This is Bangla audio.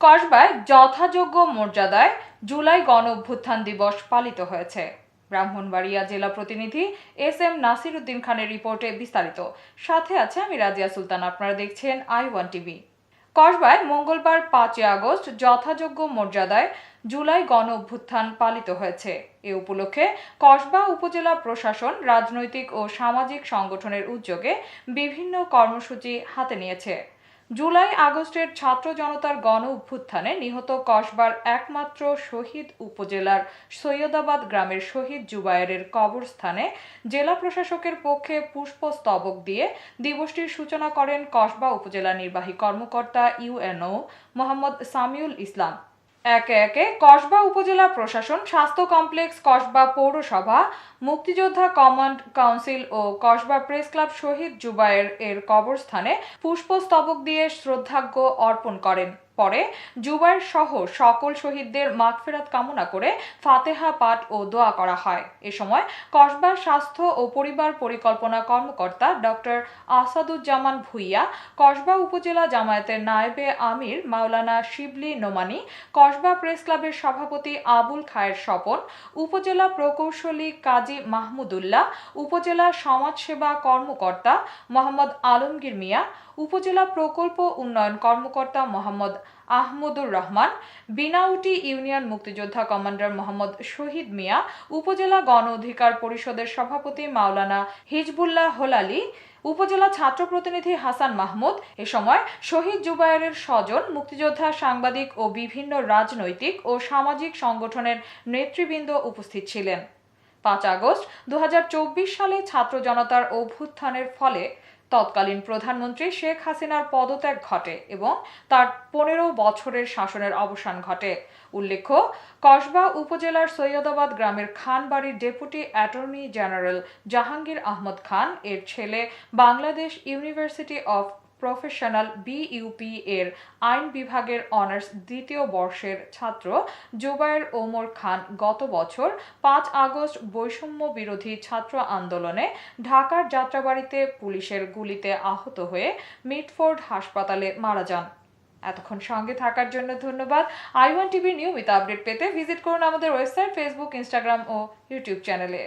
কসবায় যথাযোগ্য মর্যাদায় জুলাই গণ অভ্যুত্থান দিবস পালিত হয়েছে। ব্রাহ্মণবাড়িয়া জেলা প্রতিনিধি এস এম নাসির উদ্দিন খানের রিপোর্টে বিস্তারিত। সাথে আছে আমি রাজিয়া সুলতান, আপনারা দেখছেন আই ওয়ান টিভি। কসবায় মঙ্গলবার পাঁচই আগস্ট যথাযোগ্য মর্যাদায় জুলাই গণ অভ্যুত্থান পালিত হয়েছে। এ উপলক্ষে কসবা উপজেলা প্রশাসন, রাজনৈতিক ও সামাজিক সংগঠনের উদ্যোগে বিভিন্ন কর্মসূচি হাতে নিয়েছে। জুলাই আগস্টের ছাত্র জনতার গণ অভ্যুত্থানে নিহত কসবার একমাত্র শহীদ উপজেলার সৈয়দাবাদ গ্রামের শহীদ জুবায়েরের কবরস্থানে জেলা প্রশাসকের পক্ষে পুষ্পস্তবক দিয়ে দিবসটির সূচনা করেন কসবা উপজেলা নির্বাহী কর্মকর্তা ইউএনও মোহাম্মদ সামিউল ইসলাম। একে একে কসবা উপজেলা প্রশাসন, স্বাস্থ্য কমপ্লেক্স, কসবা পৌরসভা, মুক্তিযোদ্ধা কমান্ড কাউন্সিল ও কসবা প্রেস ক্লাব শহীদ জুবায়ের এর কবরস্থানে পুষ্পস্তবক দিয়ে শ্রদ্ধাজ্ঞ অর্পণ করেন। পরে জুবায়ের সহ সকল শহীদদের মাগফেরাত কামনা করে ফাতেহা পাঠ ও দোয়া করা হয়। এ সময় কসবার স্বাস্থ্য ও পরিবার পরিকল্পনা কর্মকর্তা ডক্টর আসাদুজ্জামান ভুইয়া, কসবা উপজেলা জামায়াতের নায়েবে আমির মাওলানা শিবলি নোমানি, কসবা প্রেস ক্লাবের সভাপতি আবুল খায়ের স্বপন, উপজেলা প্রকৌশলী কাজী মাহমুদুল্লাহ, উপজেলা সমাজসেবা কর্মকর্তা মোহাম্মদ আলমগীর মিয়া, উপজেলা প্রকল্প উন্নয়ন কর্মকর্তা মোহাম্মদ আহমদুর রহমান, বিনাউটি ইউনিয়ন মুক্তিযোদ্ধা কমান্ডার মোহাম্মদ শহীদ মিয়া, উপজেলা গণ অধিকার পরিষদের সভাপতি মাওলানা হিজবুল্লাহ হোলালি, উপজেলা ছাত্র প্রতিনিধি হাসান মাহমুদ, এ সময় শহীদ জুবায়েরের স্বজন, মুক্তিযোদ্ধা সাংবাদিক ও বিভিন্ন রাজনৈতিক ও সামাজিক সংগঠনের নেতৃবৃন্দ উপস্থিত ছিলেন। পাঁচ আগস্ট দু হাজার চব্বিশ সালে ছাত্র জনতার অভ্যুত্থানের ফলে তৎকালীন প্রধানমন্ত্রী শেখ হাসিনার পদত্যাগ ঘটে এবং তার পনেরো বছরের শাসনের অবসান ঘটে। উল্লেখ্য, কসবা উপজেলার সৈয়দাবাদ গ্রামের খানবাড়ির deputy attorney general Jahangir Ahmad Khan, এর ছেলে Bangladesh university of professional BUP এর আইন বিভাগের অনার্স দ্বিতীয় বর্ষের ছাত্র জুবায়ের ওমর খান গত বছর পাঁচ আগস্ট বৈষম্য বিরোধী ছাত্র আন্দোলনে ঢাকার যাত্রাবাড়িতে পুলিশের গুলিতে আহত হয়ে মিটফোর্ড হাসপাতালে মারা যান। এতক্ষণ সঙ্গে থাকার জন্য ধন্যবাদ। আই ওয়ান টিভির নিয়মিত আপডেট পেতে ভিজিট করুন আমাদের ওয়েবসাইট, ফেসবুক, ইনস্টাগ্রাম ও ইউটিউব চ্যানেলে।